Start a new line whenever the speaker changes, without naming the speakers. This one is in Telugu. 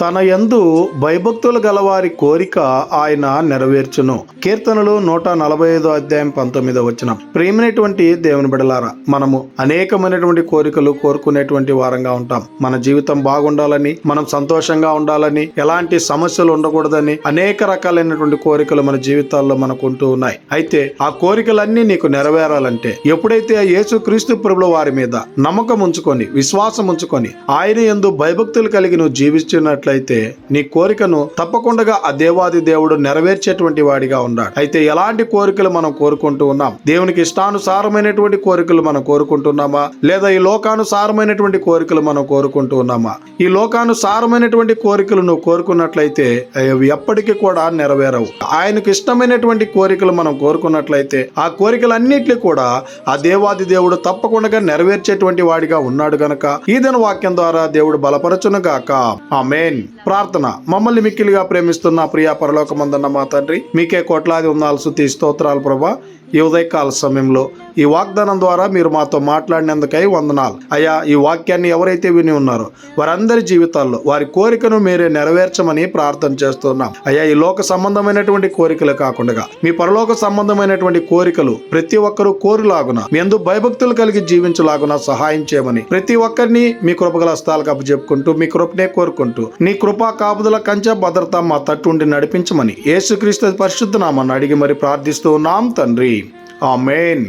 తన యందు భయభక్తులు గలవారి కోరిక ఆయన నెరవేర్చును. కీర్తనలు నూట నలభై ఐదో అధ్యాయం పంతొమ్మిదో వచ్చిన ప్రేమైనటువంటి దేవుని బిడలారా మనము అనేకమైనటువంటి కోరికలు కోరుకునేటువంటి వారంగా ఉంటాం. మన జీవితం బాగుండాలని మనం సంతోషంగా ఉండాలని ఎలాంటి సమస్యలు ఉండకూడదని అనేక రకాలైనటువంటి కోరికలు మన జీవితాల్లో మనకు ఉంటూ ఉన్నాయి. అయితే ఆ కోరికలన్నీ నీకు నెరవేరాలంటే ఎప్పుడైతే యేసు క్రీస్తు ప్రభుల వారి మీద నమ్మకం ఉంచుకొని విశ్వాసం ఉంచుకొని ఆయన ఎందు భయభక్తులు కలిగి నువ్వు చేసినట్లయితే నీ కోరికను తప్పకుండా ఆ దేవాది దేవుడు నెరవేర్చేటువంటి వాడిగా ఉన్నాడు. అయితే ఎలాంటి కోరికలు మనం కోరుకుంటూ ఉన్నాం? దేవునికి ఇష్టానుసారమైనటువంటి కోరికలు మనం కోరుకుంటున్నామా? లేదా ఈ లోకానుసారమైనటువంటి కోరికలు మనం కోరుకుంటూ ఉన్నామా? ఈ లోకానుసారమైనటువంటి కోరికలు నువ్వు కోరుకున్నట్లయితే అవి ఎప్పటికీ కూడా నెరవేరవు. ఆయనకు ఇష్టమైనటువంటి కోరికలు మనం కోరుకున్నట్లయితే ఆ కోరికలన్నింటినీ కూడా ఆ దేవాది దేవుడు తప్పకుండా నెరవేర్చేటువంటి వాడిగా ఉన్నాడు గనక. ఈ దిన వాక్యం ద్వారా దేవుడు బలపరచును గాక. ఆమె ప్రార్థన. మమ్మల్ని మిక్కిలిగా ప్రేమిస్తున్న ప్రియా పరలోకమందన్న మా తండ్రి మీకే కోట్లాది ఉందాలు తీ స్తోత్రాలు ప్రభా. ఈ ఉదయకాల సమయంలో ఈ వాగ్దానం ద్వారా మీరు మాతో మాట్లాడినందుకై వందనాలు. అయ్యా ఈ వాక్యాన్ని ఎవరైతే విని ఉన్నారో వారందరి జీవితాల్లో వారి కోరికను మీరే నెరవేర్చమని ప్రార్థన చేస్తున్నాం. అయ్యా ఈ లోక సంబంధమైనటువంటి కోరికలు కాకుండా మీ పరలోక సంబంధమైనటువంటి కోరికలు ప్రతి ఒక్కరూ కోరులాగున మీ ఎందు భయభక్తులు కలిగి జీవించలాగున సహాయం చేయమని ప్రతి ఒక్కరిని మీ కృపగల హస్తాలకు అప్పచెప్పుకుంటూ మీ కృపనే కోరుకుంటూ నీ కృపా కాపుదల కంచె భద్రత మా తట్టుండి నడిపించమని యేసుక్రీస్తు పరిశుద్ధ నామని అడిగి మరి ప్రార్థిస్తూ ఉన్నాం తండ్రి. ఆమెన్.